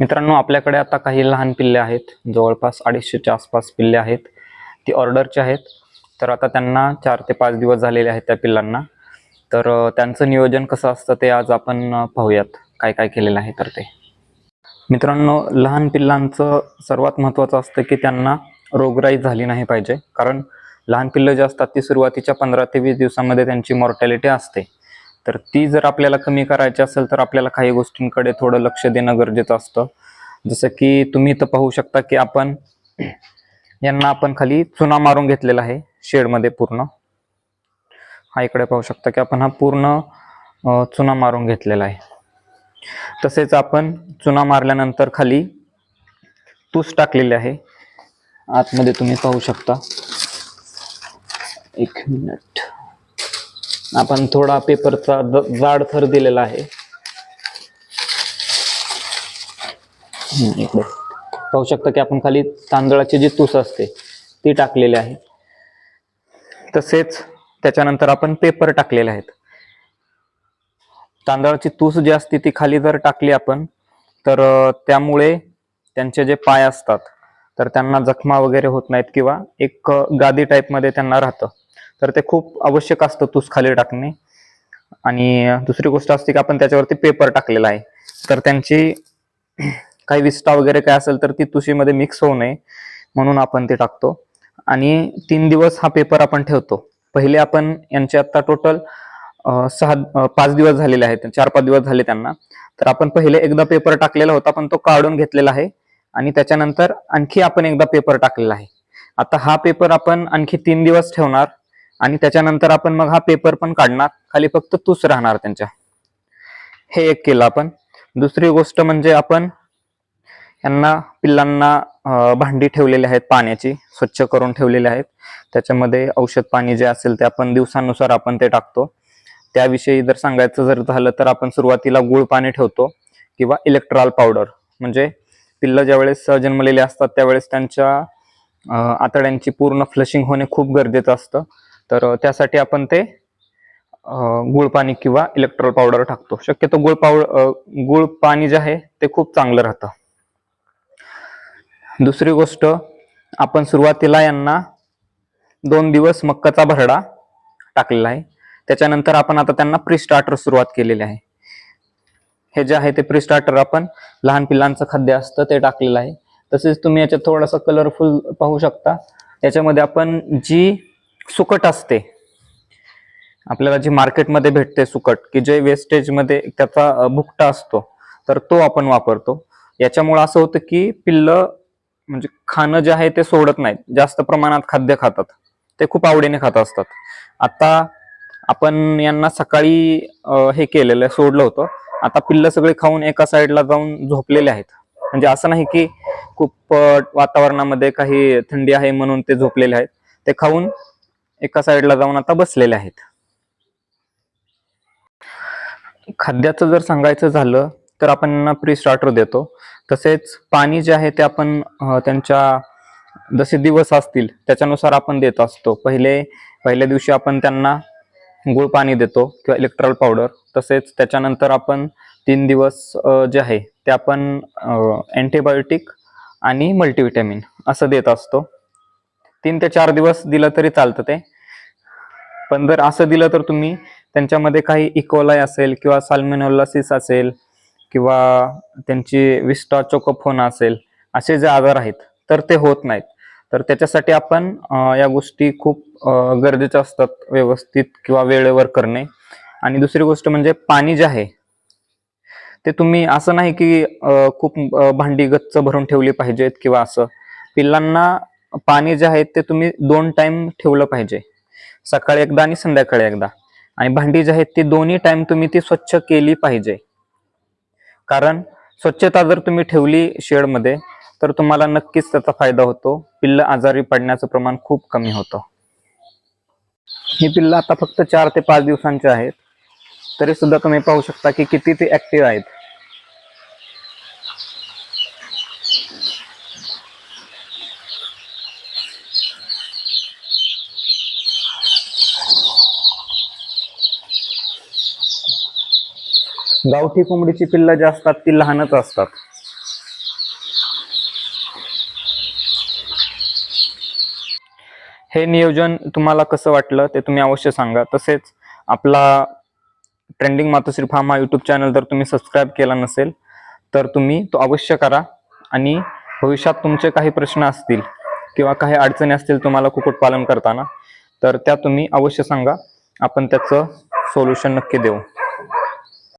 मित्रांनो आपल्याकडे आता काही लहान पिल्ले आहेत. जवळपास अडीचशेच्या आसपास पिल्ले आहेत. ती ऑर्डरचे आहेत. तर आता त्यांना चार ते पाच दिवस झालेले आहेत त्या पिल्लांना. तर त्यांचं नियोजन कसं असतं ते आज आपण पाहूयात. काय काय केलेलं आहे तर ते. मित्रांनो लहान पिल्लांचं सर्वात महत्त्वाचं असतं की त्यांना रोगराई झाली नाही पाहिजे. कारण लहान पिल्लं जे असतात ती सुरुवातीच्या पंधरा ते वीस दिवसामध्ये त्यांची मॉर्टॅलिटी असते. तर ती जर आपल्याला कमी करायची असेल तर आपल्याला काही गोष्टींकडे थोडं लक्ष देणं गरजेचं असतं. जसं की तुम्ही इथं पाहू शकता की आपण यांना आपण खाली चुना मारून घेतलेला आहे शेडमध्ये पूर्ण. हा इकडे पाहू शकता की आपण हा पूर्ण चुना मारून घेतलेला आहे. तसेच आपण चुना मारल्यानंतर खाली तूस टाकलेले आहे. आतमध्ये तुम्ही पाहू शकता. एक मिनिट. आपण थोडा पेपरचा जाड थर दिलेला आहे. इकडे पाहू शकता की आपण खाली तांदळाची जी तूस असते ती टाकलेली आहे. तसेच त्याच्यानंतर आपण पेपर टाकलेले आहेत. तांदळाची तूस जी असते ती खाली जर टाकली आपण तर त्यामुळे त्यांचे जे पाय असतात तर त्यांना जखमा वगैरे होत नाहीत किंवा एक गादी टाईपमध्ये त्यांना राहतं. तर ते खूप आवश्यक असतं तूस खाली टाकणे. आणि दुसरी गोष्ट असते की आपण त्याच्यावरती पेपर टाकलेला आहे. तर त्यांची काही विस्टा वगैरे काय असेल तर ती तुशीमध्ये मिक्स होऊ नये म्हणून आपण ते टाकतो. आणि तीन दिवस हा पेपर आपण ठेवतो. पहिले आपण यांचे आता टोटल सहा पाच दिवस झालेले आहेत. चार पाच दिवस झाले त्यांना. तर आपण पहिले एकदा पेपर टाकलेला होता पण तो काढून घेतलेला आहे. आणि त्याच्यानंतर आणखी आपण एकदा पेपर टाकलेला आहे. आता हा पेपर आपण आणखी तीन दिवस ठेवणार. आणि त्याच्यानंतर आपण मग हा पेपर पण काढणार. खाली फक्त तूच राहणार त्यांच्या. हे एक केलं आपण. दुसरी गोष्ट म्हणजे आपण यांना पिल्लांना भांडी ठेवलेली आहेत पाण्याची स्वच्छ करून ठेवलेली आहेत. त्याच्यामध्ये औषध पाणी जे असेल ते आपण दिवसानुसार आपण ते टाकतो. त्याविषयी जर सांगायचं जर झालं तर आपण सुरुवातीला गुळ पाणी ठेवतो किंवा इलेक्ट्रॉल पावडर म्हणजे पिल्लं ज्यावेळेस जन्मलेले असतात त्यावेळेस त्यांच्या आतड्यांची पूर्ण फ्लशिंग होणे खूप गरजेचं असतं. तर त्यासाठी आपण ते गुळ पाणी किंवा इलेक्ट्रॉल पावडर टाकतो. शक्यतो गुळ पावडर गुळ पाणी जे आहे ते खूप चांगलं राहतं. दुसरी गोष्ट आपण सुरुवातीला यांना दोन दिवस मक्काचा भरडा टाकलेला आहे. त्याच्यानंतर आपण आता त्यांना प्री स्टार्टर सुरुवात केलेली आहे. हे जे आहे ते प्री स्टार्टर आपण लहान पिल्लांचं खाद्य असतं ते टाकलेलं आहे. तसेच तुम्ही याच्यात थोडासा कलरफुल पाहू शकता. याच्यामध्ये आपण जी सुकट असते. आपल्याला जी मार्केटमध्ये भेटते सुकट की जे वेस्टेजमध्ये त्याचा भुकटा असतो तर तो आपण वापरतो. याच्यामुळे असं होतं की पिल्लं म्हणजे खाणं जे आहे ते सोडत नाहीत. जास्त प्रमाणात खाद्य खातात. ते खूप आवडीने खात असतात. आता आपण यांना सकाळी हे केलेलं आहे, सोडलं होतं. आता पिल्लं सगळे खाऊन एका साईडला जाऊन झोपलेले आहेत. म्हणजे असं नाही की खूप वातावरणामध्ये काही थंडी आहे म्हणून ते झोपलेले आहेत. ते खाऊन एका साईडला जाऊन आता बसलेले आहेत. खाद्याचं जर सांगायचं झालं तर आपण यांना प्री स्टार्टर देतो. तसेच पाणी जे आहे ते आपण त्यांच्या जसे दिवस असतील त्याच्यानुसार आपण देत असतो. पहिले पहिल्या दिवशी आपण त्यांना गुळ पाणी देतो किंवा इलेक्ट्रॉल पावडर तसेच त्याच्यानंतर आपण तीन दिवस जे आहे ते आपण अँटीबायोटिक आणि मल्टीविटॅमिन असं देत असतो. तीन ते चार दिवस दिलं तरी चालतं ते. पण जर असं दिलं तर तुम्ही त्यांच्यामध्ये काही इकोलाय असेल किंवा साल्मेनोलासिस असेल किंवा त्यांची विस्टा चोकोफोना असेल असे जे आजार आहेत तर ते होत नाहीत. तर त्याच्यासाठी आपण या गोष्टी खूप गरजेच्या असतात व्यवस्थित किंवा वेळेवर करणे. आणि दुसरी गोष्ट म्हणजे पाणी जे आहे ते तुम्ही असं नाही की खूप भांडी गच्च भरून ठेवली पाहिजेत किंवा असं. पिल्लांना पाणी जे आहे ते तुम्ही दोन टाइम ठेवलं पाहिजे. सकाळी एकदा आणि संध्याकाळी एकदा. आणि भांडी जी आहेत ती दोन्ही टाइम तुम्ही ती स्वच्छ केली पाहिजे. कारण स्वच्छता जर तुम्ही ठेवली शेडमध्ये तर तुम्हाला नक्कीच त्याचा फायदा होतो. पिल्ल आजारी पडण्याचं प्रमाण खूप कमी होतं. ही पिल्ल आता फक्त चार ते पाच दिवसांची आहेत. तरी सुद्धा तुम्ही पाहू शकता की किती ते ऍक्टिव्ह आहेत. गावठी कोंबडीची पिल्लं जी असतात ती लहानच असतात. हे नियोजन तुम्हाला कसं वाटलं ते तुम्ही अवश्य सांगा. तसेच आपला ट्रेंडिंग मातोश्री फार्म हा यूट्यूब चॅनल जर तुम्ही सबस्क्राईब केला नसेल तर तुम्ही तो अवश्य करा आणि भविष्यात तुमचे काही प्रश्न असतील किंवा काही अडचणी असतील तुम्हाला कुक्कुटपालन करताना तर त्या तुम्ही अवश्य सांगा. आपण त्याचं सोल्युशन नक्की देऊ.